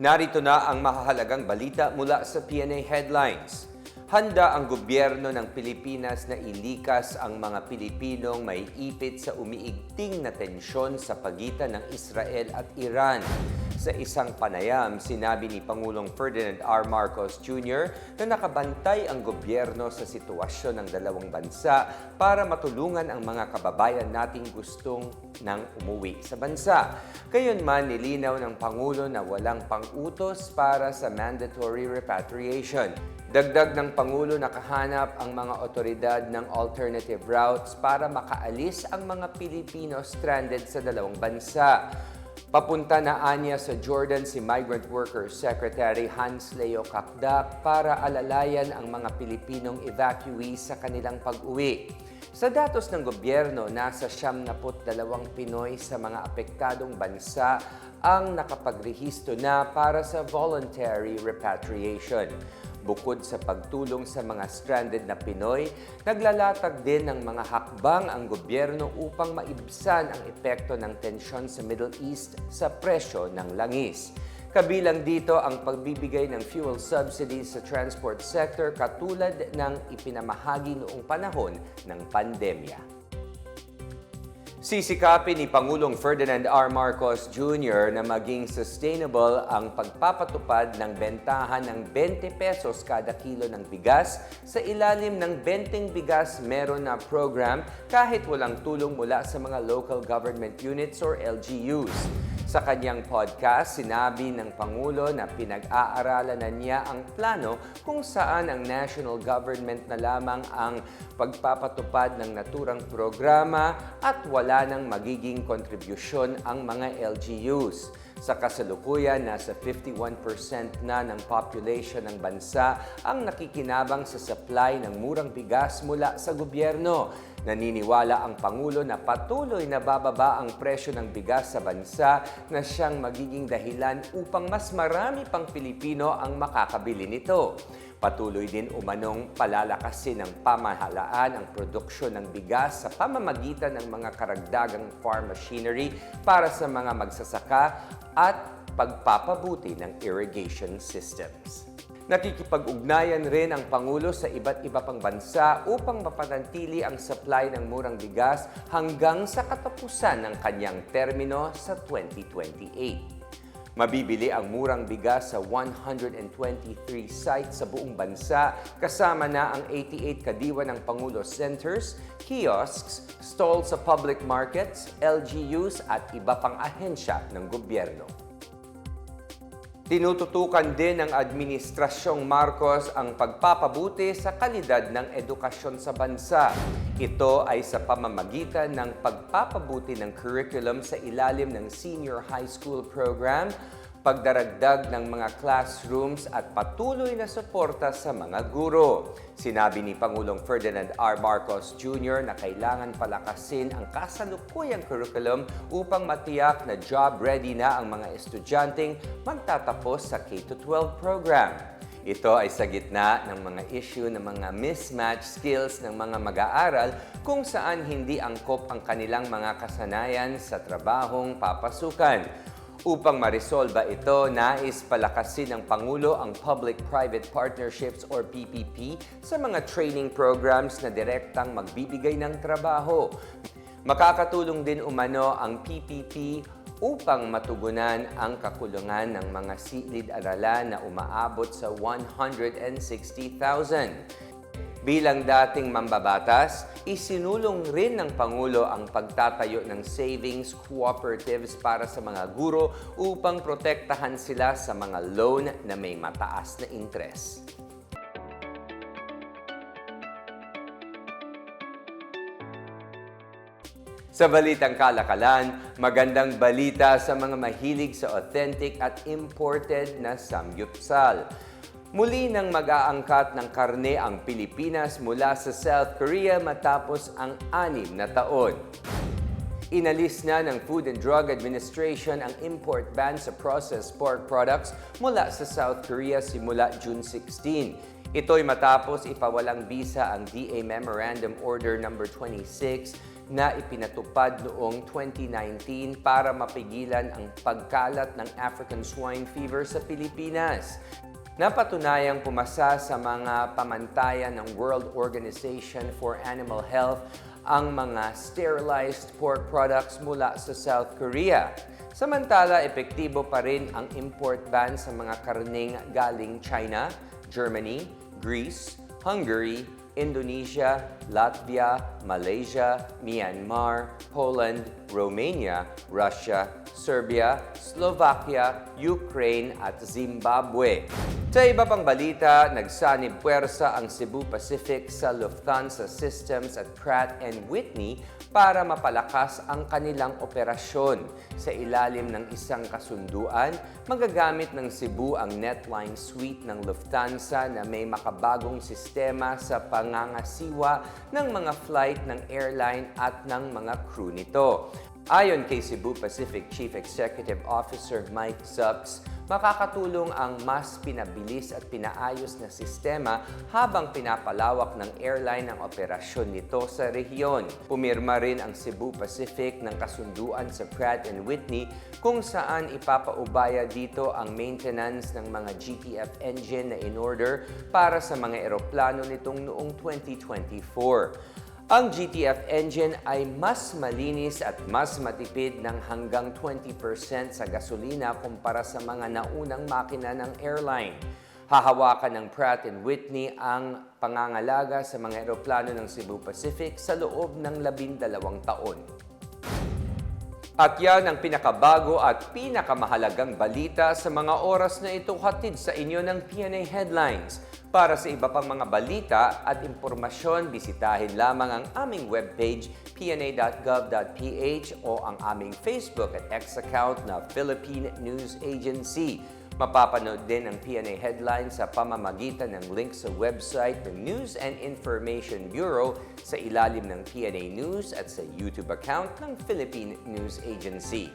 Narito na ang mahahalagang balita mula sa PNA Headlines. Handa ang gobyerno ng Pilipinas na ilikas ang mga Pilipinong may ipit sa umiigting na tensyon sa pagitan ng Israel at Iran. Sa isang panayam, sinabi ni Pangulong Ferdinand R. Marcos Jr. na nakabantay ang gobyerno sa sitwasyon ng dalawang bansa para matulungan ang mga kababayan nating gustong nang umuwi sa bansa. Gayunman, nilinaw ng Pangulo na walang pang-utos para sa mandatory repatriation. Dagdag ng Pangulo nakahanap ang mga otoridad ng alternative routes para makaalis ang mga Pilipino stranded sa dalawang bansa. Papunta na anya sa Jordan si Migrant Workers Secretary Hans Leo Kakdak para alalayan ang mga Pilipinong evacuee sa kanilang pag-uwi. Sa datos ng gobyerno, nasa 72 Pinoy sa mga apektadong bansa ang nakapagrehistro na para sa voluntary repatriation. Bukod sa pagtulong sa mga stranded na Pinoy, naglalatag din ng mga hakbang ang gobyerno upang maibsan ang epekto ng tensyon sa Middle East sa presyo ng langis. Kabilang dito ang pagbibigay ng fuel subsidies sa transport sector katulad ng ipinamahagi noong panahon ng pandemya. Sisikapin ni Pangulong Ferdinand R. Marcos Jr. na maging sustainable ang pagpapatupad ng bentahan ng 20 pesos kada kilo ng bigas sa ilalim ng Benteng Bigas Meron na program kahit walang tulong mula sa mga local government units or LGUs. Sa kanyang podcast, sinabi ng Pangulo na pinag-aaralan na niya ang plano kung saan ang national government na lamang ang pagpapatupad ng naturang programa at wala nang magiging kontribusyon ang mga LGUs. Sa kasalukuyan, nasa 51% na ng population ng bansa ang nakikinabang sa supply ng murang bigas mula sa gobyerno. Naniniwala ang Pangulo na patuloy na bababa ang presyo ng bigas sa bansa na siyang magiging dahilan upang mas marami pang Pilipino ang makakabili nito. Patuloy din umanong palalakasin ng pamahalaan ang produksyon ng bigas sa pamamagitan ng mga karagdagang farm machinery para sa mga magsasaka at pagpapabuti ng irrigation systems. Nakikipag-ugnayan rin ang Pangulo sa iba't iba pang bansa upang mapanatili ang supply ng murang bigas hanggang sa katapusan ng kanyang termino sa 2028. Mabibili ang murang bigas sa 123 sites sa buong bansa kasama na ang 88 kadiwa ng Pangulo Centers, kiosks, stalls sa public markets, LGUs at iba pang ahensya ng gobyerno. Tinututukan din ng Administrasyong Marcos ang pagpapabuti sa kalidad ng edukasyon sa bansa. Ito ay sa pamamagitan ng pagpapabuti ng curriculum sa ilalim ng Senior High School Program, pagdaragdag ng mga classrooms at patuloy na suporta sa mga guro. Sinabi ni Pangulong Ferdinand R. Marcos Jr. na kailangan palakasin ang kasalukuyang curriculum upang matiyak na job-ready na ang mga estudyanteng magtatapos sa K-12 program. Ito ay sa gitna ng mga issue ng mga mismatch skills ng mga mag-aaral kung saan hindi angkop ang kanilang mga kasanayan sa trabahong papasukan. Upang marisolba ito, nais palakasin ng Pangulo ang Public-Private Partnerships or PPP sa mga training programs na direktang magbibigay ng trabaho. Makakatulong din umano ang PPP upang matugunan ang kakulungan ng mga silid-aralan na umaabot sa 160,000. Bilang dating mambabatas, isinulong rin ng Pangulo ang pagtatayo ng savings cooperatives para sa mga guro upang protektahan sila sa mga loan na may mataas na interest. Sa balitang kalakalan, magandang balita sa mga mahilig sa authentic at imported na samgyupsal. Muli nang mag-aangkat ng karne ang Pilipinas mula sa South Korea matapos ang anim na taon. Inalis na ng Food and Drug Administration ang import ban sa processed pork products mula sa South Korea simula June 16. Ito'y matapos ipawalang bisa ang DA Memorandum Order No. 26 na ipinatupad noong 2019 para mapigilan ang pagkalat ng African swine fever sa Pilipinas. Napatunayang pumasa sa mga pamantayan ng World Organization for Animal Health ang mga sterilized pork products mula sa South Korea. Samantala, epektibo pa rin ang import ban sa mga karning galing China, Germany, Greece, Hungary, Indonesia, Latvia, Malaysia, Myanmar, Poland, Romania, Russia, Serbia, Slovakia, Ukraine at Zimbabwe. Sa iba pang balita, nagsanib puwersa ang Cebu Pacific sa Lufthansa Systems at Pratt Whitney para mapalakas ang kanilang operasyon. Sa ilalim ng isang kasunduan, magagamit ng Cebu ang Netline Suite ng Lufthansa na may makabagong sistema sa pangangasiwa ng mga flight ng airline at ng mga crew nito. Ayon kay Cebu Pacific Chief Executive Officer Mike Zucks, makakatulong ang mas pinabilis at pinaayos na sistema habang pinapalawak ng airline ang operasyon nito sa rehiyon. Pumirma rin ang Cebu Pacific ng kasunduan sa Pratt Whitney kung saan ipapaubaya dito ang maintenance ng mga GTF engine na in order para sa mga eroplano nitong noong 2024. Ang GTF engine ay mas malinis at mas matipid ng hanggang 20% sa gasolina kumpara sa mga naunang makina ng airline. Hahawakan ng Pratt Whitney ang pangangalaga sa mga eroplano ng Cebu Pacific sa loob ng labindalawang taon. At yan ang pinakabago at pinakamahalagang balita sa mga oras na ito hatid sa inyo ng PNA Headlines. Para sa iba pang mga balita at impormasyon, bisitahin lamang ang aming webpage pna.gov.ph o ang aming Facebook at X account na Philippine News Agency. Mapapanood din ang PNA headlines sa pamamagitan ng link sa website ng News and Information Bureau sa ilalim ng PNA News at sa YouTube account ng Philippine News Agency.